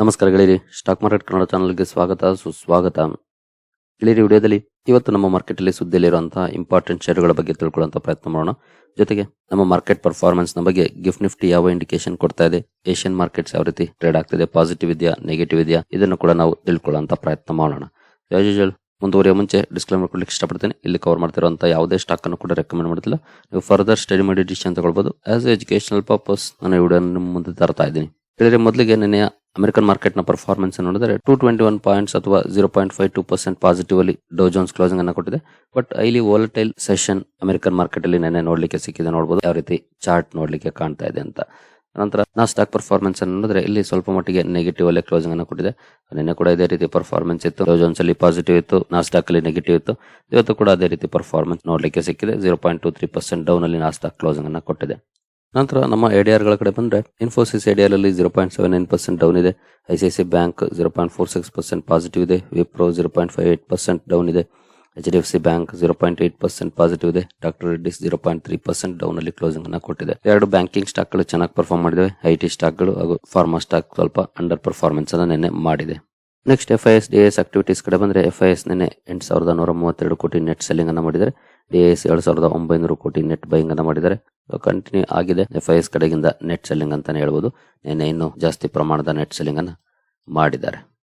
ನಮಸ್ಕಾರ ಗೆಳೆಯರಿ stock market Kannada ಚಾನಲ್ಗೆ ಸ್ವಾಗತ, ಸುಸ್ವಾಗತ. ಗೆಳೆಯರಿ, ವಿಡಿಯೋದಲ್ಲಿ ಇವತ್ತು ನಮ್ಮ ಮಾರ್ಕೆಟ್ ಅಲ್ಲಿ ಸುದ್ದಿಯಲ್ಲಿರುವಂತಹ ಇಂಪಾರ್ಟೆಂಟ್ ಷೇರುಗಳ ಬಗ್ಗೆ ತಿಳ್ಕೊಳ್ಳುವಂತ ಪ್ರಯತ್ನ ಮಾಡೋಣ. ಜೊತೆಗೆ ನಮ್ಮ ಮಾರ್ಕೆಟ್ ಪರ್ಫಾರ್ಮೆನ್ಸ್ನ ಬಗ್ಗೆ ಗಿಫ್ಟ್ ನಿಫ್ಟಿ ಯಾವ ಇಂಡಿಕೇಶನ್ ಕೊಡ್ತಾ ಇದೆ ಏಷ್ಯನ್ ಮಾರ್ಕೆಟ್ಸ್ ಯಾವ ರೀತಿ ಟ್ರೇಡ್ ಆಗ್ತಿದೆ ಪಾಸಿಟಿವ್ ಇದೆಯಾ ನೆಗೆಟಿವ್ ಇದೆಯಾ, ಇದನ್ನು ಕೂಡ ನಾವು ತಿಳ್ಕೊಳ್ಳುವಂತ ಪ್ರಯತ್ನ ಮಾಡೋಣ. ಯೂಶುವಲ್ ಮುಂದುವರಿಯ ಮುಂಚೆ ಡಿಸ್ಕ್ಲೇಮರ್ ಕೊಡ್ಲಿಕ್ಕೆ ಇಷ್ಟಪಡ್ತೇನೆ. ಇಲ್ಲಿ ಕವರ್ ಮಾಡ್ತಿರುವಂತಹ ಯಾವುದೇ ಸ್ಟಾಕ್ ಅನ್ನು ಕೂಡ ರೆಕಮೆಂಡ್ ಮಾಡುತ್ತಿಲ್ಲ ನೀವು ಫರ್ದರ್ ಸ್ಟಡಿ ಮಾಡಿ ಡಿಸಿಷನ್ ತಗೊಳ್ಬಹುದು ಆಸ್ ಎಜುಕೇಶನಲ್ ಪರ್ಪಸ್ ನಾನು ವಿಡಿಯೋ ಮುಂದೆ ತರ್ತಾ ಇದ್ದೀನಿ. ಹೇಳಿದ್ರೆ ಮೊದಲಿಗೆ ನಿನ್ನೆಯ ಅಮೆರಿಕನ್ ಮಾರ್ಕೆಟ್ನ ಪರ್ಫಾರ್ಮೆನ್ಸ್ ನೋಡಿದರೆ ಟೂ ಟ್ವೆಂಟಿ ಒನ್ ಪಾಯಿಂಟ್ಸ್ ಅಥವಾ zero point five two percent positively Dow Jones closing ಅನ್ನು ಕೊಟ್ಟಿದೆ. ಬಟ್ ಇಲ್ಲಿ ವೋಲಟೈಲ್ ಸೆಷನ್ ಅಮೆರಿಕನ್ ಮಾರ್ಕೆಟ್ ಅಲ್ಲಿ ನೆನೆ ನೋಡ್ಲಿಕ್ಕೆ ಸಿಕ್ಕಿದೆ. ನೋಡಬಹುದು ಯಾವ ರೀತಿ ಚಾರ್ಟ್ ನೋಡ್ಲಿಕ್ಕೆ ಕಾಣ್ತಾ ಇದೆ ಅಂತ. ನಂತರ ನಾ ಸ್ಟಾಕ್ ಪರ್ಫಾರ್ಮೆನ್ಸ್ ಅನ್ನು ನೋಡಿದ್ರೆ ಇಲ್ಲಿ ಸ್ವಲ್ಪ ಮಟ್ಟಿಗೆ ನೆಗೆಟಿವ್ ಅಲ್ಲಿ ಕ್ಲೋಸಿಂಗ್ ಅನ್ನು ಕೊಟ್ಟಿದೆ. ನಿನ್ನೆ ಕೂಡ ಇದೇ ರೀತಿ ಪರ್ಫಾರ್ಮೆನ್ಸ್ ಇತ್ತು. ಡೋ ಜೋನ್ಸ್ ಅಲ್ಲಿ ಪಾಸಿಟಿವ್ ಇತ್ತು. ನಾಸ್ಟಾಕ್ ಅಲ್ಲಿ ನೆಗೆಟಿವ್ ಇತ್ತು. ಇವತ್ತು ಕೂಡ ಅದೇ ರೀತಿ ಪರ್ಫಾರ್ಮೆನ್ಸ್ ನೋಡ್ಲಿಕ್ಕೆ ಸಿಕ್ಕಿದೆ. Zero point two three percent down ಅಲ್ಲಿ ನಾಸ್ಟಾಕ್ ಕ್ಲೋಸಿಂಗ್ ಅನ್ನು ಕೊಟ್ಟಿದೆ. ನಂತರ ನಮ್ಮ ಎಡಿಆರ್ಗಳ ಕಡೆ ಬಂದ್ರೆ ಇನ್ಫೋಸಿಸ್ ಎಡಿಆರ್ ಅಲ್ಲಿ zero point seven nine percent down ಇದೆ. ICIC bank zero point four six percent positive ಇದೆ. Wipro zero point five eight percent down ಇದೆ. H D F C bank zero point eight percent positive ಇದೆ. Doctor Reddy's zero point three percent down ಅಲ್ಲಿ closing ಅನ್ನ ಕೊಟ್ಟಿದೆ. ಎರಡು banking ಸ್ಟಾಕ್ಗಳು ಚೆನ್ನಾಗಿ perform ಮಾಡಿದೆ ಐ ಟಿ ಸ್ಟಾಕ್ಗಳು ಹಾಗೂ ಫಾರ್ಮಾ ಸ್ಟಾಕ್ ಸ್ವಲ್ಪ ಅಂಡರ್ ಪರ್ಫಾರ್ಮೆನ್ಸ್ ಅನ್ನ ನಿನ್ನೆ ಮಾಡಿದೆ. Next F I S D S activities ಕಡೆ ಬಂದ್ರೆ ಎಫ್ ಐ ಎಸ್ ನಿನ್ನೆ ಎಂಟು ಸಾವಿರದ ನೂರ ಮೂವತ್ತೆರಡು ಕೋಟಿ ನೆಟ್ ಸೆಲ್ಲಿಂಗ್ ಅನ್ನ ಮಾಡಿದ್ದಾರೆ. ಡಿ ಎಸ್ ಎರಡು ಸಾವಿರದ ಒಂಬೈನೂರು ಕೋಟಿ ನೆಟ್ ಬೈಂಗ್ ಅನ್ನ ಮಾಡಿದ್ದಾರೆ. ಕಂಟಿನ್ಯೂ ಆಗಿದೆ. ಎಫ್ ಐ ಎಸ್ ಕಡೆಗಿಂದ ನೆಟ್ ಸೆಲ್ಲಿಂಗ್ ಅಂತಾನೆ ಹೇಳ್ಬೋದು. ನಿನ್ನೆ ಇನ್ನೂ ಜಾಸ್ತಿ ಪ್ರಮಾಣದ ನೆಟ್ ಸೆಲ್ಲಿಂಗ್ ಅನ್ನ ಮಾಡಿದ್ದಾರೆ.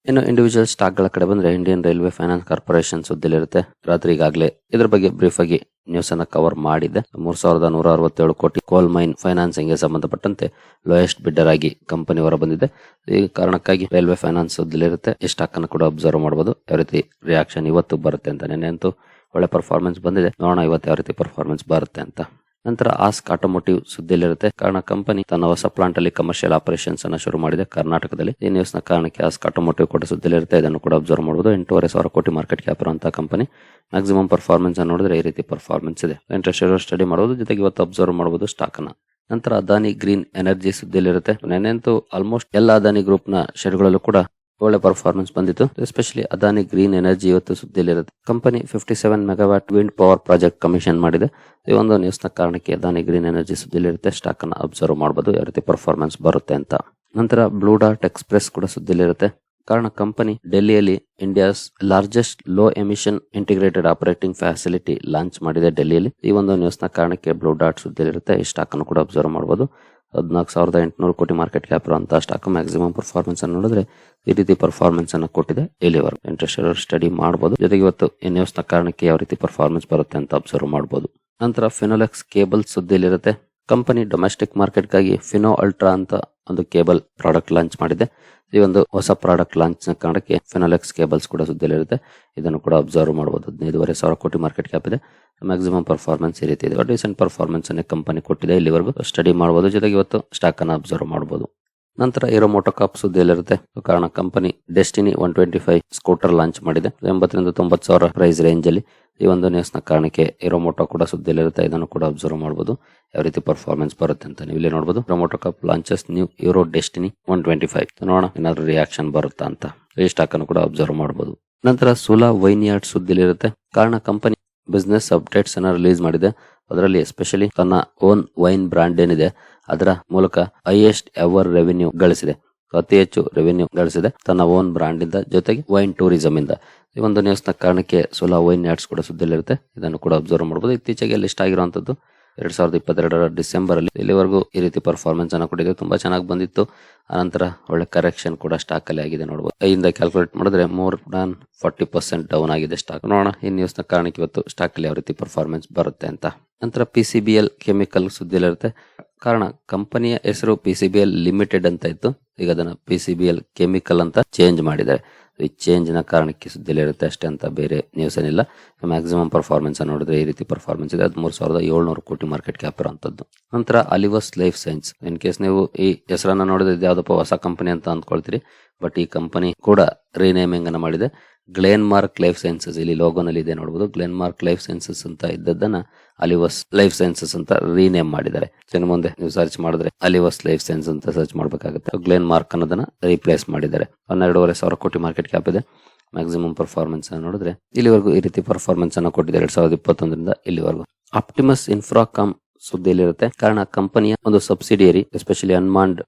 ಇನ್ನು ಇಂಡಿವಿಜುವಲ್ ಸ್ಟಾಕ್ಗಳ ಕಡೆ ಬಂದ್ರೆ ಇಂಡಿಯನ್ ರೈಲ್ವೆ ಫೈನಾನ್ಸ್ ಕಾರ್ಪೊರೇಷನ್ ಸುದ್ದಿಲಿರುತ್ತೆ. ರಾತ್ರಿ ಈಗಾಗಲೇ ಇದ್ರ ಬಗ್ಗೆ ಬ್ರೀಫ್ ಆಗಿ ನ್ಯೂಸ್ ಅನ್ನ ಕವರ್ ಮಾಡಿದೆ. ಮೂರ್ ಸಾವಿರದ ನೂರ ಅರವತ್ತೇಳು ಕೋಟಿ ಕೋಲ್ ಮೈನ್ ಫೈನಾನ್ಸಿಂಗ್ಗೆ ಸಂಬಂಧಪಟ್ಟಂತೆ ಲೋಯೆಸ್ಟ್ ಬಿಡ್ಡರ್ ಆಗಿ ಕಂಪನಿ ಹೊರ ಬಂದಿದೆ. ಈ ಕಾರಣಕ್ಕಾಗಿ ರೈಲ್ವೆ ಫೈನಾನ್ಸ್ ಸುದ್ದಿಲಿರುತ್ತೆ. ಈ ಸ್ಟಾಕ್ ಅನ್ನು ಕೂಡ ಅಬ್ಸರ್ವ್ ಮಾಡಬಹುದು ಯಾವ ರೀತಿ ರಿಯಾಕ್ಷನ್ ಇವತ್ತು ಬರುತ್ತೆ ಅಂತ ನೆನೆ ಅಂತೂ ಒಳ್ಳೆ ಪರ್ಫಾರ್ಮೆನ್ಸ್ ಬಂದಿದೆ. ನೋಡೋಣ ಇವತ್ತು ಯಾವ ರೀತಿ ಪರ್ಫಾರ್ಮೆನ್ಸ್ ಬರುತ್ತೆ ಅಂತ. ನಂತರ ಆಸ್ಕ್ ಆಟೋಮೋಟಿವ್ ಸುದ್ದಿಯಲ್ಲಿರುತ್ತೆ. ಕಾರಣ ಕಂಪನಿ ತನ್ನ ಹೊಸ ಪ್ಲಾಂಟ್ ಅಲ್ಲಿ ಕಮರ್ಷಿಯಲ್ ಆಪರೇಷನ್ಸ್ ಅನ್ನ ಶುರು ಮಾಡಿದೆ ಕರ್ನಾಟಕದಲ್ಲಿ. ಈ ನ್ಯೂಸ್ನ ಕಾರಣಕ್ಕೆ ಆಸ್ಕ್ ಆಟೋಮೋಟಿವ್ ಕೂಡ ಸುದ್ದಿಯಲ್ಲಿರುತ್ತೆ. ಇದನ್ನು ಕೂಡ ಅಬ್ಸರ್ವ್ ಮಾಡಬಹುದು ಎಂಟೂವರೆ ಸಾವಿರ ಕೋಟಿ ಮಾರ್ಕೆಟ್ ಕ್ಯಾಪ್ ಇರುವಂತಹ ಕಂಪನಿ ಮ್ಯಾಕ್ಸಿಮಮ್ ಪರ್ಫಾರ್ಮೆನ್ಸ್ ಅನ್ನು ನೋಡಿದ್ರೆ ಈ ರೀತಿ ಪರ್ಫಾರ್ಮೆನ್ಸ್ ಇದೆ. ಇಂಟ್ರೆಸ್ಟ್ ಇರೋ ಸ್ಟಡಿ ಮಾಡಬಹುದು ಜೊತೆಗೆ ಇವತ್ತು ಅಬ್ಸರ್ವ್ ಮಾಡಬಹುದು ಸ್ಟಾಕ್ ಅನ್ನ. ನಂತರ ಅದಾನಿ ಗ್ರೀನ್ ಎನರ್ಜಿ ಸುದ್ದಿಯಲ್ಲಿರುತ್ತೆ. ನೆನೆಂತೂ ಆಲ್ಮೋಸ್ಟ್ ಎಲ್ಲ ಅದಾನಿ ಗ್ರೂಪ್ನ ಶೇರ್ಗಳಲ್ಲೂ ಕೂಡ ಒಳ್ಳೆ ಪರ್ಫಾರ್ಮೆನ್ಸ್ ಬಂದಿತ್ತು. ಎಸ್ಪೆಷಲಿ ಅದಾನಿ ಗ್ರೀನ್ ಎನರ್ಜಿ ಇವತ್ತು ಸುದ್ದಿಯಲ್ಲಿರುತ್ತೆ. Company fifty seven megawatt wind power project commission ಮಾಡಿದೆ. ಈ ಒಂದು ನ್ಯೂಸ್ನ ಕಾರಣಕ್ಕೆ ಅದಾನಿ ಗ್ರೀನ್ ಎನರ್ಜಿ ಸುದ್ದಿಯಲ್ಲಿರುತ್ತೆ. ಸ್ಟಾಕ್ ಅನ್ನು ಅಬ್ಸರ್ವ್ ಮಾಡಬಹುದು ಯಾವ ರೀತಿ ಪರ್ಫಾರ್ಮೆನ್ಸ್ ಬರುತ್ತೆ ಅಂತ. ನಂತರ ಬ್ಲೂ ಡಾಟ್ ಎಕ್ಸ್ಪ್ರೆಸ್ ಕೂಡ ಸುದ್ದಿಯಲ್ಲಿರುತ್ತೆ. ಕಾರಣ company ಡೆಲ್ಲಿಯಲ್ಲಿ India's largest low emission integrated operating facility launch ಮಾಡಿದೆ ಡೆಲ್ಲಿಯಲ್ಲಿ. ಈ ಒಂದು ನ್ಯೂಸ್ನ ಕಾರಣಕ್ಕೆ ಬ್ಲೂ ಡಾಟ್ ಸುದ್ದಿಯಲ್ಲಿರುತ್ತೆ. ಈ ಸ್ಟಾಕ್ ಅನ್ನು ಕೂಡ ಅಬ್ಸರ್ವ್ ಮಾಡಬಹುದು ಹದಿನಾಲ್ಕು ಸಾವಿರದ ಎಂಟುನೂರು ಕೋಟಿ ಮಾರ್ಕೆಟ್ ಕ್ಯಾಪ್ ಇರುವಂತಹ ಸ್ಟಾಕ್ ಮ್ಯಾಕ್ಸಿಮಮ್ ಪರ್ಫಾರ್ಮೆನ್ಸ್ ಅನ್ನು ನೋಡಿದ್ರೆ ಈ ರೀತಿ ಪರ್ಫಾರ್ಮೆನ್ಸ್ ಅನ್ನು ಕೊಟ್ಟಿದೆ ಇಲ್ಲಿವರೆಗೂ ಇಂಟ್ರೆಸ್ಟ್ ಸ್ಟಡಿ ಮಾಡಬಹುದು ಜೊತೆಗೆ ಇವತ್ತು ನ ಕಾರಣಕ್ಕೆ ಯಾವ ರೀತಿ ಪರ್ಫಾರ್ಮೆನ್ಸ್ ಬರುತ್ತೆ ಅಂತ ಅಬ್ಸರ್ವ್ ಮಾಡಬಹುದು ನಂತರ ಫಿನೋಲೆಕ್ಸ್ ಕೇಬಲ್ ಸುದ್ದಿಯಲ್ಲಿರುತ್ತೆ. ಕಂಪನಿ ಡೊಮೆಸ್ಟಿಕ್ ಮಾರ್ಕೆಟ್ಗಾಗಿ ಫಿನೋ ಅಲ್ಟ್ರಾ ಅಂತ ಒಂದು ಕೇಬಲ್ ಪ್ರಾಡಕ್ಟ್ ಲಾಂಚ್ ಮಾಡಿದೆ. ಈ ಒಂದು ಹೊಸ ಪ್ರಾಡಕ್ಟ್ ಲಾಂಚ್ನ ಕಾರಣಕ್ಕೆ ಫಿನೋಲೆಕ್ಸ್ ಕೇಬಲ್ಸ್ ಕೂಡ ಸುದ್ದಿಯಲ್ಲಿರುತ್ತೆ ಇದನ್ನು ಕೂಡ ಅಬ್ಸರ್ವ್ ಮಾಡಬಹುದು ಹದಿನೈದುವರೆ ಸಾವಿರ ಕೋಟಿ ಮಾರ್ಕೆಟ್ ಕ್ಯಾಪ್ ಇದೆ. ಮ್ಯಾಕ್ಸಿಮಮ್ ಪರ್ಫಾರ್ಮೆನ್ಸ್ ಈ ರೀತಿ ಇದೆ. ರೀಸೆಂಟ್ ಪರ್ಫಾರ್ಮೆನ್ಸ್ ಅನ್ನು ಕಂಪನಿ ಕೊಟ್ಟಿದೆ ಇಲ್ಲಿವರೆಗೂ. ಸ್ಟಡಿ ಮಾಡಬಹುದು ಜೊತೆಗೆ ಇವತ್ತು ಸ್ಟಾಕ್ ಅನ್ನು ಅಬ್ಸರ್ವ್ ಮಾಡಬಹುದು ನಂತರ ಇರೋ ಮೋಟೋಕಾಪ್ ಸುದ್ದಿಯಲ್ಲಿರುತ್ತೆ ಕಾರಣ company Destini one twenty five scooter launch ಮಾಡಿದೆ. ಎಂಬತ್ತರಿಂದ ತೊಂಬತ್ತು ಸಾವಿರ ಪ್ರೈಸ್ ರೇಂಜ್ ಅಲ್ಲಿ ಈ ಒಂದು ನ್ಯೂಸ್ನ ಕಾರಣಕ್ಕೆ ಇರೋ ಮೋಟೋ ಕೂಡ ಸುದ್ದಿಯಲ್ಲಿರುತ್ತೆ. ಇದನ್ನು ಕೂಡ ಅಬ್ಸರ್ವ್ ಮಾಡಬಹುದು ಯಾವ ರೀತಿ ಪರ್ಫಾರ್ಮೆನ್ಸ್ ಬರುತ್ತೆ ಅಂತ ನೀವು ಇಲ್ಲಿ ನೋಡಬಹುದು MotoCorp launches new Hero Destini one twenty five ನೋಡೋಣ, ಏನಾದ್ರು ರಿಯಾಕ್ಷನ್ ಬರುತ್ತಾ ಅಂತ. ಈ ಸ್ಟಾಕ್ ಅನ್ನು ಕೂಡ ಅಬ್ಸರ್ವ್ ಮಾಡಬಹುದು ನಂತರ ಸುಲಾ ವೈನ್ಯಾರ್ಡ್ ಸುದ್ದಿಲಿರುತ್ತೆ ಕಾರಣ ಕಂಪನಿ ಬಿಸ್ನೆಸ್ ಅಪ್ಡೇಟ್ಸ್ ಅನ್ನ ರಿಲೀಸ್ ಮಾಡಿದೆ. ಅದರಲ್ಲಿ ಎಸ್ಪೆಷಲಿ ತನ್ನ ಓನ್ ವೈನ್ ಬ್ರಾಂಡ್ ಏನಿದೆ, ಅದರ ಮೂಲಕ ಹೈಯೆಸ್ಟ್ ಎವರ್ ರೆವಿನ್ಯೂ ಗಳಿಸಿದೆ. ಅತಿ ಹೆಚ್ಚು ರೆವಿನ್ಯೂ ಗಳಿಸಿದೆ. ತನ್ನ ಓನ್ ಬ್ರಾಂಡ್ ಇಂದ ಜೊತೆಗೆ ವೈನ್ ಟೂರಿಸಂ ಇಂದ. ಈ ಒಂದು ನ್ಯೂಸ್ನ ಕಾರಣಕ್ಕೆ ಸೋಲಾ ವೈನ್ ಯಾರ್ಡ್ಸ್ ಕೂಡ ಸುದ್ದಿಯಲ್ಲಿರುತ್ತೆ. ಇದನ್ನು ಕೂಡ ಅಬ್ಸರ್ವ್ ಮಾಡಬಹುದು ಇತ್ತೀಚೆಗೆ ಲಿಸ್ಟ್ ಆಗಿರುವಂತದ್ದು ಎರಡ್ ಸಾವಿರದ ಇಪ್ಪತ್ತೆರಡರ ಡಿಸೆಂಬರ್ ಅಲ್ಲಿ ಇಲ್ಲಿವರೆಗೂ ಈ ರೀತಿ ಪರ್ಫಾರ್ಮೆನ್ಸ್ ಅನ್ನು ಕೊಟ್ಟಿದೆ. ತುಂಬಾ ಚೆನ್ನಾಗಿ ಬಂದಿತ್ತು. ಅನಂತರ ಒಳ್ಳೆ ಕರೆಕ್ಷನ್ ಕೂಡ ಸ್ಟಾಕ್ ಅಲ್ಲಿ ಆಗಿದೆ ನೋಡಬಹುದು ಐಯಿಂದ ಕ್ಯಾಲ್ಕುಲೇಟ್ ಮಾಡಿದ್ರೆ more than forty percent down ಆಗಿದೆ ಸ್ಟಾಕ್ ನೋಡೋಣ ಈ ನ್ಯೂಸ್ನ ಕಾರಣಕ್ಕೆ ಇವತ್ತು ಸ್ಟಾಕ್ ಅಲ್ಲಿ ಯಾವ ರೀತಿ ಪರ್ಫಾರ್ಮೆನ್ಸ್ ಬರುತ್ತೆ ಅಂತ. ನಂತರ P C B L chemical ಸುದ್ದಿಲಿರುತ್ತೆ ಕಾರಣ, ಕಂಪನಿಯ ಹೆಸರು P C B L limited ಅಂತ ಇತ್ತು. ಈಗ ಅದನ್ನ P C B L chemical ಅಂತ ಚೇಂಜ್ ಮಾಡಿದ್ದಾರೆ. ಈ ಚೇಂಜ್ನ ಕಾರಣಕ್ಕೆ ಕಾರಣಕ್ಕೆ ಸುದ್ದಿಯಲ್ಲಿರುತ್ತೆ ಅಷ್ಟೇ ಅಂತ ಬೇರೆ ನ್ಯೂಸ್ ಏನಿಲ್ಲ. ಮ್ಯಾಕ್ಸಿಮಮ್ ಪರ್ಫಾರ್ಮೆನ್ಸ್ ನೋಡಿದ್ರೆ ಈ ರೀತಿ ಪರ್ಫಾರ್ಮೆನ್ಸ್ ಇದೆ. ಹದಿಮೂರು ಸಾವಿರದ ಏಳ್ನೂರು ಕೋಟಿ ಮಾರ್ಕೆಟ್ ಕ್ಯಾಪ್ ಇರುವಂತದ್ದು. ನಂತರ Alivus life sciences in case ನೀವು ಈ ಹೆಸರನ್ನ ನೋಡಿದ್ರೆ ಯಾವ್ದಪ್ಪ ಹೊಸ ಕಂಪನಿ ಅಂತ ಅಂದ್ಕೊಳ್ತೀರಿ. ಬಟ್ ಈ ಕಂಪನಿ ಕೂಡ ರೀನೇಮಿಂಗ್ ಅನ್ನ ಮಾಡಿದೆ. ಗ್ಲೇನ್ ಮಾರ್ಕ್ ಲೈಫ್ ಸೈನ್ಸಸ್ ಇಲ್ಲಿ ಲೋಗೋನಲ್ಲಿ ಇದೆ ನೋಡಬಹುದು ಗ್ಲೇನ್ ಮಾರ್ಕ್ ಲೈಫ್ ಸೈನ್ಸಸ್ ಅಂತ ಇದ್ದದನ್ನ ಅಲಿವಸ್ ಲೈಫ್ ಸೈನ್ಸಸ್ ಅಂತ ರೀನೇಮ್ ಮಾಡಿದ್ದಾರೆ. ಇನ್ನು ಮುಂದೆ ನೀವು ಸರ್ಚ್ ಮಾಡಿದ್ರೆ ಅಲಿವಸ್ ಲೈಫ್ ಸೈನ್ಸ್ ಅಂತ ಸರ್ಚ್ ಮಾಡಬೇಕಾಗುತ್ತೆ. ಗ್ಲೇನ್ ಮಾರ್ಕ್ ಅನ್ನೋದನ್ನ ರೀಪ್ಲೇಸ್ ಮಾಡಿದ್ದಾರೆ. ಹನ್ನೆರಡೂವರೆ ಸಾವಿರ ಕೋಟಿ ಮಾರ್ಕೆಟ್ ಕ್ಯಾಪ್ ಇದೆ. ಮ್ಯಾಕ್ಸಿಮಮ್ ಪರ್ಫಾರ್ಮೆನ್ಸ್ ಅನ್ನು ನೋಡಿದ್ರೆ ಇಲ್ಲಿವರೆಗೂ ಈ ರೀತಿ ಪರ್ಫಾರ್ಮೆನ್ಸ್ ಅನ್ನು ಕೊಟ್ಟಿದೆ. ಎರಡ್ ಸಾವಿರದ ಇಪ್ಪತ್ತೊಂದರಿಂದ ಇಲ್ಲಿವರೆಗೂ. ಆಪ್ಟಿಮಸ್ ಇನ್ಫ್ರಾಕಾಮ್ ಸುದ್ದಿಯಲ್ಲಿರುತ್ತೆ. ಕಾರಣ, ಕಂಪನಿಯ ಒಂದು subsidiary especially unmanned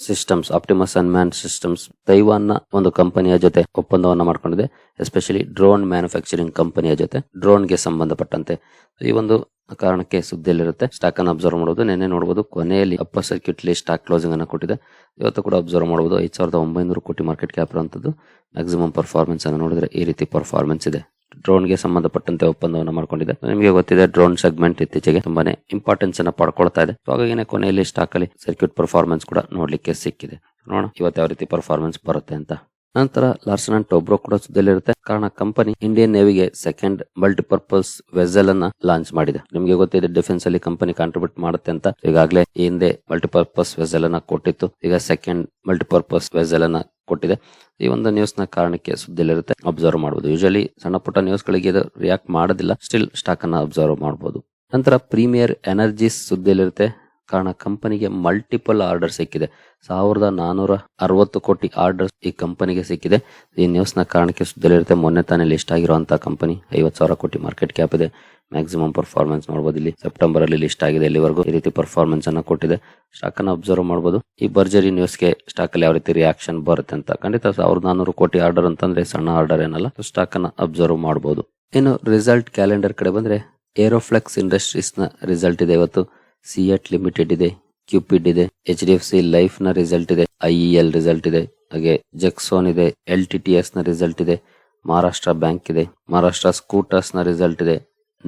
systems Optimus and man systems ತೈವಾನ್ನ ಒಂದು ಕಂಪನಿಯ ಜೊತೆ ಒಪ್ಪಂದವನ್ನ ಮಾಡ್ಕೊಂಡಿದೆ. ಎಸ್ಪೆಷಲಿ ಡ್ರೋನ್ ಮ್ಯಾನುಫ್ಯಾಕ್ಚರಿಂಗ್ ಕಂಪನಿಯ ಜೊತೆ ಡ್ರೋನ್ಗೆ ಸಂಬಂಧಪಟ್ಟಂತೆ. ಈ ಒಂದು ಕಾರಣಕ್ಕೆ ಸುದ್ದಿಯಲ್ಲಿರುತ್ತೆ. ಸ್ಟಾಕ್ ಅನ್ನು ಅಬ್ಸರ್ವ್ ಮಾಡೋದು. ನಿನ್ನೆ ನೋಡಬಹುದು ಕೊನೆಯಲ್ಲಿ ಅಪ್ಪ ಸರ್ಕ್ಯೂಟ್ ಲಿ ಸ್ಟಾಕ್ ಕ್ಲೋಸಿಂಗ್ ಅನ್ನು ಕೊಟ್ಟಿದೆ. ಇವತ್ತು ಕೂಡ ಅಬ್ಸರ್ವ್ ಮಾಡಬಹುದು ಐದು ಸಾವಿರದ ಒಂಬೈನೂರು ಕೋಟಿ ಮಾರ್ಕೆಟ್ ಕ್ಯಾಪ್ ಇರುವಂತದ್ದು. ಮ್ಯಾಕ್ಸಿಮಮ್ ಪರ್ಫಾರ್ಮೆನ್ಸ್ ಅನ್ನು ನೋಡಿದ್ರೆ ಈ ರೀತಿ ಪರ್ಫಾರ್ಮೆನ್ಸ್ ಇದೆ. ಡ್ರೋನ್ಗೆ ಸಂಬಂಧಪಟ್ಟಂತೆ ಒಪ್ಪಂದವನ್ನು ಮಾಡಿಕೊಂಡಿದೆ. ನಿಮಗೆ ಗೊತ್ತಿದೆ, ಡ್ರೋನ್ ಸೆಗ್ಮೆಂಟ್ ಇತ್ತೀಚೆಗೆ ತುಂಬಾನೇ ಇಂಪಾರ್ಟೆನ್ಸ್ ಅನ್ನ ಪಡ್ಕೊಳ್ತಾ ಇದೆ. ಹಾಗಾಗಿ ಕೊನೆಯಲ್ಲಿ ಸ್ಟಾಕ್ ಅಲ್ಲಿ ಸರ್ಕ್ಯೂಟ್ ಪರ್ಫಾರ್ಮೆನ್ಸ್ ಕೂಡ ನೋಡ್ಲಿಕ್ಕೆ ಸಿಕ್ಕಿದೆ. ನೋಡೋಣ, ಇವತ್ತು ಯಾವ ರೀತಿ ಪರ್ಫಾರ್ಮೆನ್ಸ್ ಬರುತ್ತೆ ಅಂತ. ನಂತರ ಲಾರ್ಸನ್ ಅಂಡ್ ಟೊಬ್ರೋ ಕೂಡ ಸುದ್ದಿಯಲ್ಲಿರುತ್ತೆ. ಕಾರಣ ಕಂಪನಿ ಇಂಡಿಯನ್ ನೇವಿಗೆ ಸೆಕೆಂಡ್ ಮಲ್ಟಿಪರ್ಪಸ್ ವೆಸಲ್ ಅನ್ನ ಲಾಂಚ್ ಮಾಡಿದೆ. ನಿಮಗೆ ಗೊತ್ತಿದೆ ಡಿಫೆನ್ಸ್ ಅಲ್ಲಿ ಕಂಪನಿ ಕಾಂಟ್ರಿಬ್ಯೂಟ್ ಮಾಡುತ್ತೆ ಅಂತ. ಈಗಾಗಲೇ ಹಿಂದೆ ಮಲ್ಟಿಪರ್ಪಸ್ ವೆಸಲ್ ಅನ್ನ ಕೊಟ್ಟಿತ್ತು. ಈಗ ಸೆಕೆಂಡ್ ಮಲ್ಟಿಪರ್ಪಸ್ ವೆಸಲ್ ಅನ್ನ ಕೊಟ್ಟಿದೆ. ಈ ಒಂದು ನ್ಯೂಸ್ನ ಕಾರಣಕ್ಕೆ ಸುದ್ದಿಲಿರುತ್ತೆ ಅಬ್ಸರ್ವ್ ಮಾಡಬಹುದು ಯೂಶಲಿ ಸಣ್ಣ ಪುಟ್ಟ ನ್ಯೂಸ್ ಗಳಿಗೆ ಇದು ರಿಯಾಕ್ಟ್ ಮಾಡೋದಿಲ್ಲ ಸ್ಟಿಲ್ ಸ್ಟಾಕ್ ಅನ್ನ ಅಬ್ಸರ್ವ್ ಮಾಡಬಹುದು ನಂತರ ಪ್ರೀಮಿಯರ್ ಎನರ್ಜೀಸ್ ಸುದ್ದಿಲಿರುತ್ತೆ ಕಾರಣ ಕಂಪನಿಗೆ ಮಲ್ಟಿಪಲ್ ಆರ್ಡರ್ ಸಿಕ್ಕಿದೆ. ಸಾವಿರದ ನಾನೂರ ಅರವತ್ತು ಕೋಟಿ ಆರ್ಡರ್ ಈ ಕಂಪನಿಗೆ ಸಿಕ್ಕಿದೆ. ಈ ನ್ಯೂಸ್ನ ಕಾರಣಕ್ಕೆ ಸುದ್ದಿಲಿರುತ್ತೆ ಮೊನ್ನೆ ತಾನೇ ಲಿಸ್ಟ್ ಆಗಿರುವಂತಹ ಕಂಪನಿ ಐವತ್ತು ಸಾವಿರ ಕೋಟಿ ಮಾರ್ಕೆಟ್ ಕ್ಯಾಪ್ ಇದೆ. ಮ್ಯಾಕ್ಸಿಮಮ್ ಪರ್ಫಾರ್ಮೆನ್ಸ್ ನೋಡಬಹುದು ಇಲ್ಲಿ ಸೆಪ್ಟೆಂಬರ್ ಅಲ್ಲಿ ಲಿಸ್ಟ್ ಆಗಿದೆ. ಇಲ್ಲಿವರೆಗೂ ಈ ರೀತಿ ಪರ್ಫಾರ್ಮೆನ್ಸ್ ಅನ್ನ ಕೊಟ್ಟಿದೆ. ಸ್ಟಾಕ್ ಅನ್ನ ಅಬ್ಸರ್ವ್ ಮಾಡಬಹುದು ಈ ಬರ್ಜರಿ ನ್ಯೂಸ್ಗೆ ಸ್ಟಾಕ್ ಅಲ್ಲಿ ಯಾವ ರೀತಿ ರಿಯಾಕ್ಷನ್ ಬರುತ್ತೆ ಅಂತ ಖಂಡಿತ ಸಾವಿರದ ನಾನೂರು ಕೋಟಿ ಆರ್ಡರ್ ಅಂತಂದ್ರೆ ಸಣ್ಣ ಆರ್ಡರ್ ಏನಲ್ಲ. ಸ್ಟಾಕ್ ಅನ್ನ ಅಬ್ಸರ್ವ್ ಮಾಡಬಹುದು ಇನ್ನು ರಿಸಲ್ಟ್ ಕ್ಯಾಲೆಂಡರ್ ಕಡೆ ಬಂದ್ರೆ ಏರೋಫ್ಲೆಕ್ಸ್ ಇಂಡಸ್ಟ್ರೀಸ್ನ ರಿಸಲ್ಟ್ ಇದೆ ಇವತ್ತು. ಸಿಎಟ್ ಲಿಮಿಟೆಡ್ ಇದೆ ಕ್ಯೂಪಿಡ್ ಇದೆ ಎಚ್ ಡಿ ಎಫ್ ಸಿ ಲೈಫ್ನ ರಿಸಲ್ಟ್ ಇದೆ ಐಇಎಲ್ ರಿಸಲ್ಟ್ ಇದೆ. ಹಾಗೆ ಜೆಕ್ಸೋನ್ ಇದೆ ಎಲ್ ಟಿ ಟಿ ಎಸ್ನ ರಿಸಲ್ಟ್ ಇದೆ ಮಹಾರಾಷ್ಟ್ರ ಬ್ಯಾಂಕ್ ಇದೆ ಮಹಾರಾಷ್ಟ್ರ ಸ್ಕೂಟರ್ಸ್ನ ರಿಸಲ್ಟ್ ಇದೆ.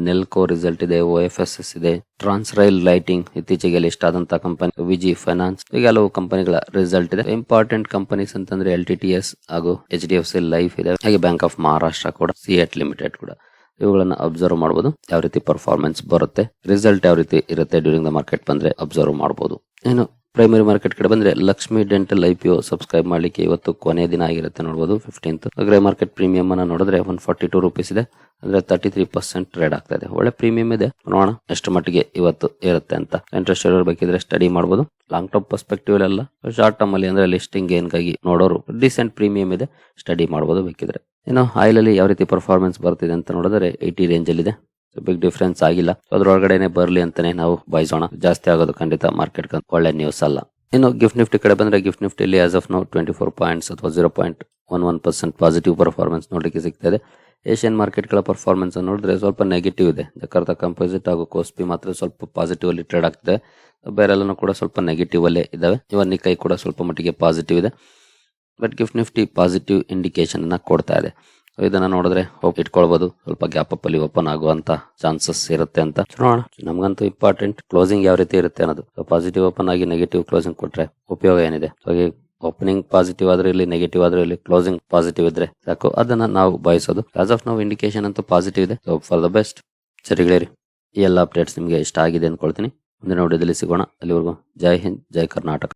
ನೆಲ್ಕೋ ರಿಸಲ್ಟ್ ಇದೆ ಓ ಎಫ್ ಎಸ್ ಎಸ್ ಇದೆ ಟ್ರಾನ್ಸ್ರೈಲ್ ಲೈಟಿಂಗ್ ಇತ್ತೀಚೆಗೆ ಲಿಸ್ಟ್ ಆದಂತಹ ಕಂಪನಿ ವಿಜಿ ಫೈನಾನ್ಸ್ ಹೀಗೆ ಹಲವು ಕಂಪನಿಗಳ ರಿಸಲ್ಟ್ ಇದೆ. ಇಂಪಾರ್ಟೆಂಟ್ ಕಂಪನೀಸ್ ಅಂತಂದ್ರೆ ಎಲ್ ಟಿ ಟಿ ಎಸ್ ಹಾಗೂ H D F C life ಇದೆ. ಹಾಗೆ ಬ್ಯಾಂಕ್ ಆಫ್ ಮಹಾರಾಷ್ಟ್ರ ಕೂಡ ಸಿಎಟ್ ಲಿಮಿಟೆಡ್ ಕೂಡ. ಇವುಗಳನ್ನ ಅಬ್ಸರ್ವ್ ಮಾಡಬಹುದು ಯಾವ ರೀತಿ ಪರ್ಫಾರ್ಮೆನ್ಸ್ ಬರುತ್ತೆ ರಿಸಲ್ಟ್ ಯಾವ ರೀತಿ ಇರುತ್ತೆ ಡ್ಯೂರಿಂಗ್ ದ ಮಾರ್ಕೆಟ್ ಬಂದ್ರೆ ಅಬ್ಸರ್ವ್ ಮಾಡಬಹುದು ಇನ್ನು ಪ್ರೈಮರಿ ಮಾರ್ಕೆಟ್ ಕಡೆ ಬಂದ್ರೆ Laxmi dental I P subscribe ಮಾಡ್ಲಿಕ್ಕೆ ಇವತ್ತು ಕೊನೆ ದಿನ ಆಗಿರುತ್ತೆ ನೋಡಬಹುದು ಫಿಫ್ಟೀನ್ತ್ ಗ್ರೇ ಮಾರ್ಕೆಟ್ ಪ್ರೀಮಿಯಂ ಅನ್ನ ನೋಡಿದ್ರೆ ಒನ್ ಫಾರ್ಟಿ ಟೂ ರುಪೀಸ್ ಇದೆ. ಅಂದ್ರೆ ತರ್ಟಿ ತ್ರೀ ಪರ್ಸೆಂಟ್ ಟ್ರೇಡ್ ಆಗ್ತಾ ಇದೆ. ಒಳ್ಳೆ ಪ್ರೀಮಿಯಂ ಇದೆ. ನೋಡೋಣ ಎಷ್ಟು ಮಟ್ಟಿಗೆ ಇವತ್ತು ಇರುತ್ತೆ ಅಂತ. ಇಂಟ್ರೆಸ್ಟ್ ಬೇಕಿದ್ರೆ ಸ್ಟಡಿ ಮಾಡಬಹುದು ಲಾಂಗ್ ಟರ್ಮ್ ಪರ್ಸ್ಪೆಕ್ಟಿವ್ ಅಲ್ಲ ಶಾರ್ಟ್ ಟರ್ಮ್ ಅಲ್ಲಿ ಅಂದ್ರೆ ಲಿಸ್ಟಿಂಗ್ ಏನ್ಗಾಗಿ ನೋಡೋರು ಡಿಸೆಂಟ್ ಪ್ರೀಮಿಯಂ ಇದೆ. ಸ್ಟಡಿ ಮಾಡಬಹುದು ಬೇಕಿದ್ರೆ. ಇನ್ನು ಆಯಿಲ್ ಅಲ್ಲಿ ಯಾವ ರೀತಿ ಪರ್ಫಾರ್ಮೆನ್ಸ್ ಬರ್ತಿದೆ ಅಂತ ನೋಡಿದ್ರೆ ಏಯ್ಟಿ ರೇಂಜ್ ಅಲ್ಲಿ ಇದೆ ಬಿಗ್ ಡಿಫ್ರೆನ್ಸ್ ಆಗಿಲ್ಲ. ಅದ್ರೊಳಗಡೆನೆ ಬರ್ಲಿ ಅಂತಾನೆ ನಾವು ಬಯಸೋಣ. ಜಾಸ್ತಿ ಆಗೋದು ಖಂಡಿತ ಮಾರ್ಕೆಟ್ ಒಳ್ಳೆ ನ್ಯೂಸ್ ಅಲ್ಲ. ಇನ್ನು ಗಿಫ್ಟ್ ನಿಫ್ಟಿ ಕಡೆ ಬಂದ್ರೆ gift ನಿಫ್ಟಿಲಿ as of now twenty four points ಅಥವಾ zero point one one percent positive performance ನೋಡಲಿಕ್ಕೆ ಸಿಗ್ತಾ ಇದೆ. ಏಷ್ಯನ್ ಮಾರ್ಕೆಟ್ಗಳ ಪರ್ಫಾರ್ಮೆನ್ಸ್ ನೋಡಿದ್ರೆ ಸ್ವಲ್ಪ ನೆಗೆಟಿವ್ ಇದೆ. ಜಕಾರ್ತ ಕಂಪೋಸಿಟ್ ಹಾಗೂ ಕೋಸ್ಪಿ ಮಾತ್ರ ಸ್ವಲ್ಪ ಪಾಸಿಟಿವ್ ಅಲ್ಲಿ ಟ್ರೇಡ್ ಆಗ್ತಿದೆ. ಬೇರೆಲ್ಲನೂ ಕೂಡ ಸ್ವಲ್ಪ ನೆಗೆಟಿವ್ ಅಲ್ಲೇ ಇದಾವೆ ಇವನ್ ನಿಕೈ ಕೂಡ ಸ್ವಲ್ಪ ಮಟ್ಟಿಗೆ ಪಾಸಿಟಿವ್ ಇದೆ. But gift nifty positive indication ಅನ್ನ ಕೊಡ್ತಾ ಇದೆ. ಇದನ್ನ ನೋಡಿದ್ರೆ ಇಟ್ಕೊಳ್ಬಹುದು ಸ್ವಲ್ಪ ಗ್ಯಾಪ್ ಅಪ್ ಅಲ್ಲಿ ಓಪನ್ ಆಗುವಂತ ಚಾನ್ಸಸ್ ಇರುತ್ತೆ ಅಂತ. ನೋಡೋಣ. ನಮಗಂತೂ ಇಂಪಾರ್ಟೆಂಟ್ ಕ್ಲೋಸಿಂಗ್ ಯಾವ ರೀತಿ ಇರುತ್ತೆ ಅನ್ನೋದು. ಪಾಸಿಟಿವ್ ಓಪನ್ ಆಗಿ ನೆಗೆಟಿವ್ ಕ್ಲೋಸಿಂಗ್ ಕೊಟ್ರೆ ಉಪಯೋಗ ಏನಿದೆ? ಹಾಗೆ ಓಪನಿಂಗ್ ಪಾಸಿಟಿವ್ ಆದ್ರೆ ಇಲ್ಲಿ ನೆಗೆಟಿವ್ ಆದ್ರೆ ಇಲ್ಲಿ ಕ್ಲೋಸಿಂಗ್ ಪಾಸಿಟಿವ್ ಇದ್ರೆ ಸಾಕು. ಅದನ್ನ ನಾವು ಬಯಸೋದು. ಆಸ್ ಆಫ್ ನಾವು ಇಂಡಿಕೇಶನ್ ಅಂತೂ ಪಾಸಿಟಿವ್ ಇದೆ. ಸೊ ಫಾರ್ ದ ಬೆಸ್ಟ್ ಸರಿ ಗೆಳೆಯರಿ ಈ ಎಲ್ಲ ಅಪ್ಡೇಟ್ಸ್ ನಿಮಗೆ ಇಷ್ಟ ಆಗಿದೆ ಅನ್ಕೊಳ್ತೀನಿ. ಮುಂದಿನ ವಿಡಿಯೋದಲ್ಲಿ ಸಿಗೋಣ. ಅಲ್ಲಿವರೆಗೂ ಜೈ ಹಿಂದ್, ಜೈ ಕರ್ನಾಟಕ.